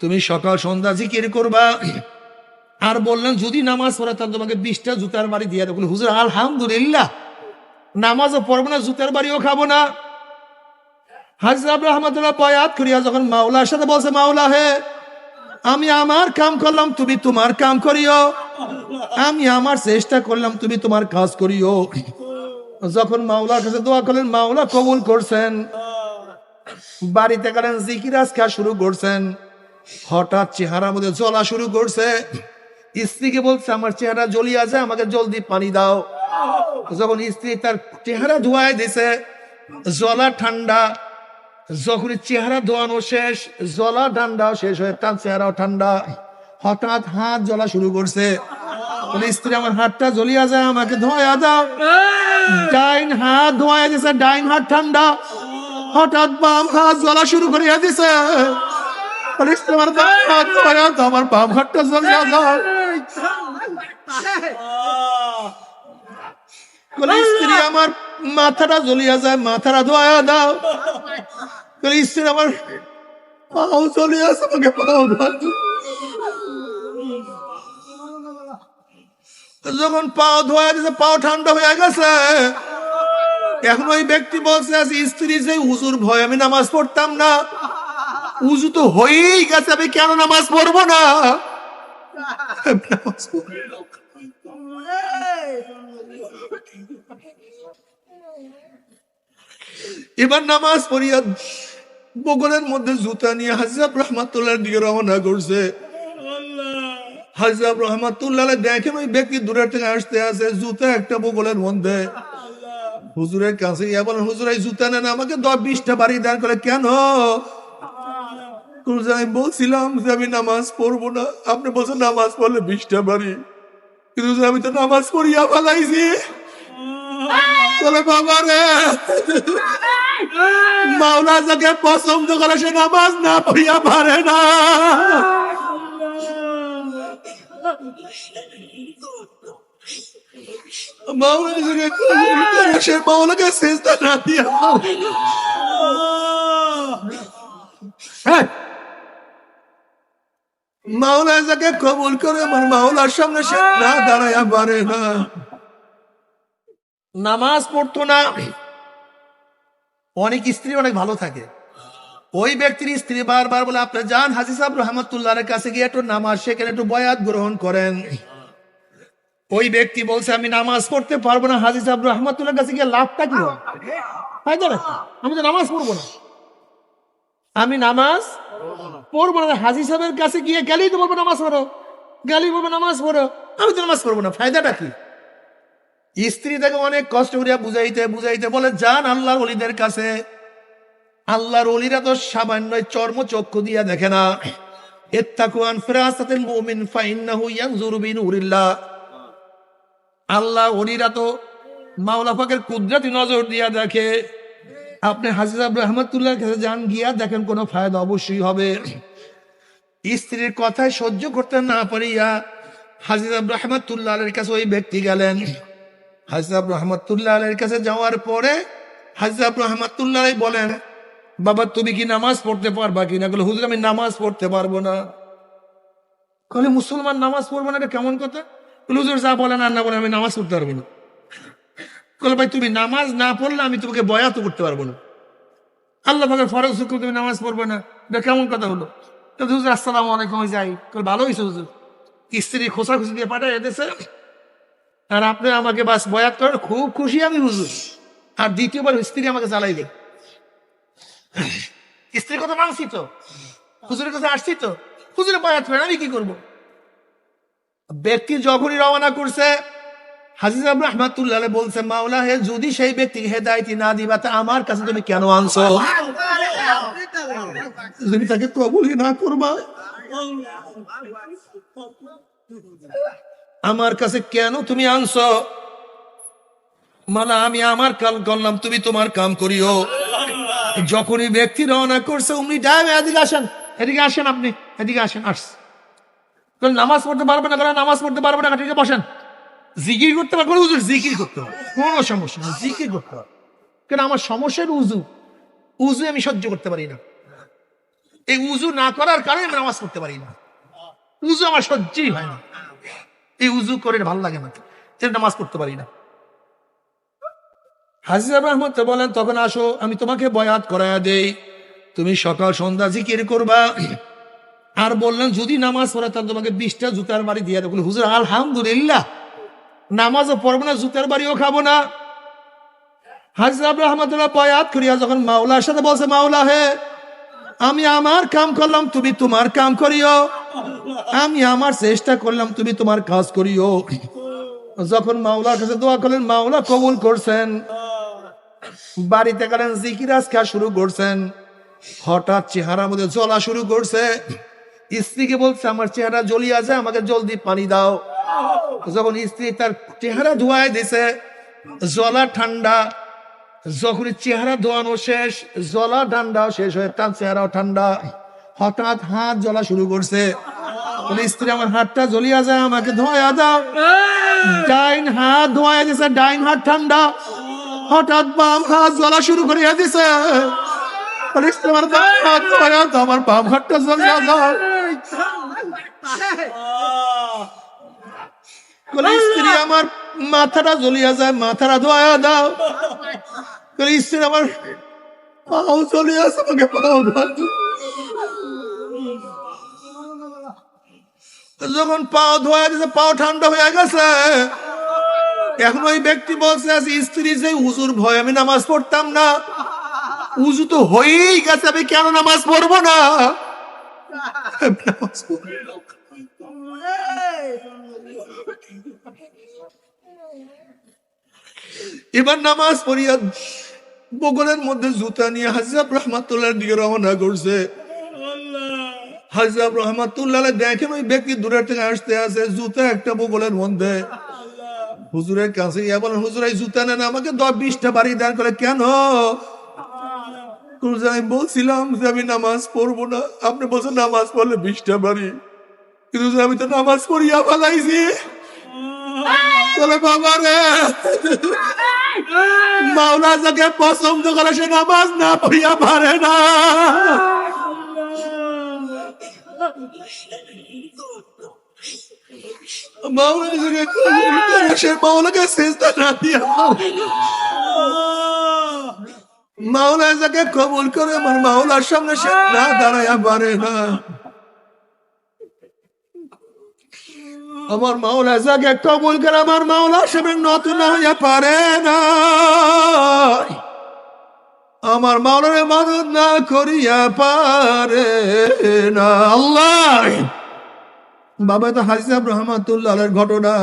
তুমি সকাল সন্ধ্যা জিকির করবা। আর বললেন যদি নামাজ পড়ে, তাহলে তোমাকে বিশটা জুতার বাড়ি দিয়ে দেবো। হুজুর, আলহামদুলিল্লাহ। নামাজও পড়ব না, জুতার বাড়িও খাব না। আমি আমার কাম করলাম, তুমি তোমার কাম করিও। আমি আমার চেষ্টা করলাম, তুমি তোমার কাজ করিও। যখন দোয়া করলেন, মাওলা কবুল করছেন। বাড়িতে গেলেন জিকিরাজ খা শুরু করছেন। হঠাৎ চেহারার মধ্যে জ্বলা শুরু করছে। স্ত্রীকে বলছে, আমার চেহারা জ্বলিয়ে আছে আমাকে জলদি পানি দাও। যখন স্ত্রী তার চেহারা ধোয়ায় দিছে জলা ঠান্ডা যখন চেহারা ধোয়ানো শেষ জলা ঠান্ডা শেষ হয়ে তার চেহারাও ঠান্ডা। হঠাৎ হাত জ্বলা শুরু করছে। স্ত্রী, আমার হাতটা জ্বলিয়া যায়, আমাকে ধোয়া দাও। ডাইন হাত ধোয়া দিছে, ডাইন হাত ঠান্ডা। হঠাৎ বাম হাত জ্বলা শুরু করিয়া দিছে। আমার বাম হাতটা স্ত্রী, আমার মাথাটা জ্বলিয়া যায়, মাথাটা ধোয়া দাও। স্ত্রী, আমার পাও আমাকে পাও যখন পাও ধোয়া গেছে পাও ঠান্ডা হয়ে গেছে। এখন ওই ব্যক্তি বলছে স্ত্রী যে উজুর ভয় আমি নামাজ পড়তাম না উজু তো হয়েই গেছে, আমি কেন নামাজ পড়ব না। এবার নামাজ পড়িয়া বগলের মধ্যে জুতা নিয়ে হাজাব রহমাতুল্লাহ দিকে রওনা করছে। হাজাব রহমাতুল্লাহ দেখেন ওই ব্যক্তি দূরের থেকে আসতে আসে, জুতা একটা বগলের মধ্যে। হুজুরের কাছে গিয়ে বলেন, হুজুর, এই জুতা নেন, আমাকে দশ বিশটা বাড়ি দান করে, কেন? হুজুর, আমি বলছিলাম যে আমি নামাজ পড়ব না। আপনি বলছেন নামাজ পড়লে বিশটা বাড়ি। কিন্তু আমি তো নামাজ পড়িয়া ফেলাইছি বলে বাবা মাওলা যাকে সে নামাজ না পড়িয়া পারে না। মাওলা যাকে সে মাওলাকে সেজদা না দিয়া। মাওলা যাকে কবুল করে, আমার মাওলার সামনে সে না পারে না। নামাজ পড়তো না। অনেক স্ত্রী অনেক ভালো থাকে। ওই ব্যক্তির স্ত্রী বারবার বলে আপনি যান কাছে গিয়ে একটু নামাজ শেখেন, একটু বয়াত গ্রহণ করেন। ওই ব্যক্তি বলছে, আমি নামাজ পড়তে পারব না, হাজি সাহেব রহমতুল্লাহ কাছে গিয়ে লাভটা কি? আমি তো নামাজ পড়ব না। আমি নামাজ পড়ব না। হাজি সাহেবের কাছে গিয়ে গেলেই তো বলব নামাজ পড়ো। গেলেই বলব নামাজ পড়ো। আমি তো নামাজ পড়ব না। ফায়দাটা কি? স্ত্রী তাকে অনেক কষ্ট করিয়া বুঝাইতে বুঝাইতে বলে, যান আল্লাহর অলিদের কাছে। আল্লাহর অলিরা তো সামান্য চর্ম চক্ষু দিয়া দেখে না। আল্লাহ অলিরা তো মাওলা পাকের কুদরতি নজর দিয়া দেখে। আপনি হাজির আব্দুল কাছে যান, গিয়া দেখেন কোনো ফায়দা অবশ্যই হবে। স্ত্রীর কথায় সহ্য করতে না পারিয়া হাজিজ আব্দুল রহমতুল্লাহ কাছে ওই ব্যক্তি গেলেন। হাজাব রহমতুল্লাহ আলের কাছে যাওয়ার পরে হাজাব রহমতুল্লাহ বলেন, বাবা, তুমি কি নামাজ পড়তে পারবা কিনা বলে, হুজুর, আমি নামাজ পড়তে পারব না। কলে মুসলমান নামাজ পড়ব না, এটা কেমন কথা? হুজুর, যা বলেন আর না আমি নামাজ পড়তে পারব না। বলে ভাই, তুমি নামাজ না পড়লে আমি তোমাকে বয়াত করতে পারব না। আল্লাহ পাকের ফরজ হুকুম তুমি নামাজ পড়বে না। এটা কেমন কথা হলো? হুজুর, আসসালামু আলাইকুম যাই ভালো হয়েছে হুজুর? স্ত্রী খোসা খুশি দিয়ে পাঠায় এদেশে আর আপনি আমাকে বাস বয়াত করেন খুব খুশি আমি হুজুর। আর দ্বিতীয়বার স্ত্রী আমাকে চালাইবে স্ত্রীর কথা মানছি তো? হুজুরের কাছে আসছি তো? হুজুরে বয়াত করেন, আমি কি করব? ব্যক্তি যখনই রওনা করছে হাজিজ আবু রহমাতুল্লাহ বলছে মাওলা হে যদি সেই ব্যক্তিকে হেদায়তি না দিবা, তা আমার কাছে তুমি কেন আনছো? যদি তাকে কবুলই না করবা, আমার কাছে কেন তুমি আনছো? মালা, আমি আমার কাম করলাম, তুমি তোমার কাম করিও। যখনই ব্যক্তি রওনা করছে, উনি ডাইম এদিকে আসেন এদিকে আসেন আপনি, এদিকে আসেন আস নামাজ পড়তে পারবে না নামাজ পড়তে পারবে না ঠিক বসেন। জিকির করতে পারবে না, হুজুর জিকির করতে হবে। কোনো সমস্যা নেই জিকির করতে হবে। কেন আমার সমস্যার উজু? উজু আমি সহ্য করতে পারি না। এই উজু না করার কারণে আমি নামাজ পড়তে পারি না। উজু আমার সহ্যই হয় না। এই উজু করে ভালো লাগে না। তাই নামাজ পড়তে পারি না। হাজির রহমত বলেন তখন আসো আমি তোমাকে বয়াত করাইয়া দেই। তুমি সকাল সন্ধ্যা জিকির করবা। আর বললেন যদি নামাজ পড়ে তাহলে তোমাকে বিশটা জুতার বাড়ি দিয়ে দেবো। হুজুর আলহামদুলিল্লাহ। নামাজও পড়ব না, জুতার বাড়িও খাব না। হাজরাব রহমতুল্লাহ বয়াত করিয়া যখন মাওলার সাথে বলছে, মাওলা হে, আমি আমার কাম করলাম, তুমি তোমার কাম করিও। আমি আমার চেষ্টা করলাম, তুমি তোমার কাজ করিও। যখন মাওলার কাছে দোয়া করলেন, মাওলা কবুল করছেন। বাড়িতে গেলেন জিকিরাজ খা শুরু করছেন। হঠাৎ চেহারার মধ্যে জ্বলা শুরু করছে। স্ত্রীকে বলছে, আমার চেহারা জ্বলিয়া যায় আমাকে জলদি পানি দাও। যখন স্ত্রী তার চেহারা ধোয়ায় দিছে জলা ঠান্ডা যখন চেহারা ধোয়ানো শেষ জলা ঠান্ডা শেষ হয়ে তার চেহারাও ঠান্ডা হঠাৎ হাত জ্বলা শুরু করছে স্ত্রী আমার হাতটা জ্বলিয়া যায় আমাকে ধোয়া দাও ডাইন হাত ধোয়া দিছে ডাইন হাত ঠান্ডা হঠাৎ বাম হাত জ্বলা শুরু করিয়া দিছে আমার বাম হাত ধোয়া আমার বাম হাতটা জ্বলিয়া দাও বলে, স্ত্রী আমার মাথাটা জ্বলিয়া যায় মাথাটা ধোয়া দাও। বলে, স্ত্রী আমার পাও জ্বলিয়া আছে আমাকে পাও যখন পাও ধোয়া দিছে পাও ঠান্ডা হয়ে গেছে। এখন ওই ব্যক্তি বলছে আছে স্ত্রী যে উজুর ভয় আমি নামাজ পড়তাম না উজু তো হয়েই গেছে আমি কেন নামাজ পড়ব না নামাজ পড়ব না। এবার নামাজ পড়িয়া বগলের মধ্যে জুতা নিয়ে হাজাব রহমাতুল্লাহ দিকে রওনা করছে। হাজাব রহমাতুল্লাহ দেখেন ওই ব্যক্তি দূরের থেকে আসতে আসে জুতা একটা বগলের মধ্যে। হুজুরের কাছে গিয়ে বলেন হুজুর এই জুতা নেন আমাকে দশ বিশটা বাড়ি দেন করে। কেন? হুজুর, আমি বলছিলাম যে আমি নামাজ পড়ব না। আপনি বলছেন নামাজ পড়লে বিশটা বাড়ি। কিন্তু আমি তো নামাজ পড়িয়া ফেলাইছি বলে বাবা রে। মাওলা যাকে পছন্দ করে, সে নামাজ না পড়িয়া পারে না। মাওলা যাকে সে না করে, আমার মাওলার সামনে সে না দাঁড়াইয়া পারে না। আমার মাওলা জাগে কবুল করে, আমার মাওলা সামনে নত না হইয়া পারে না আমার মাওলারে মানুষ না করিয়া পারে না আল্লাহ বাবা তো হাজিজ রহমাতুল্লাহ ঘটনা।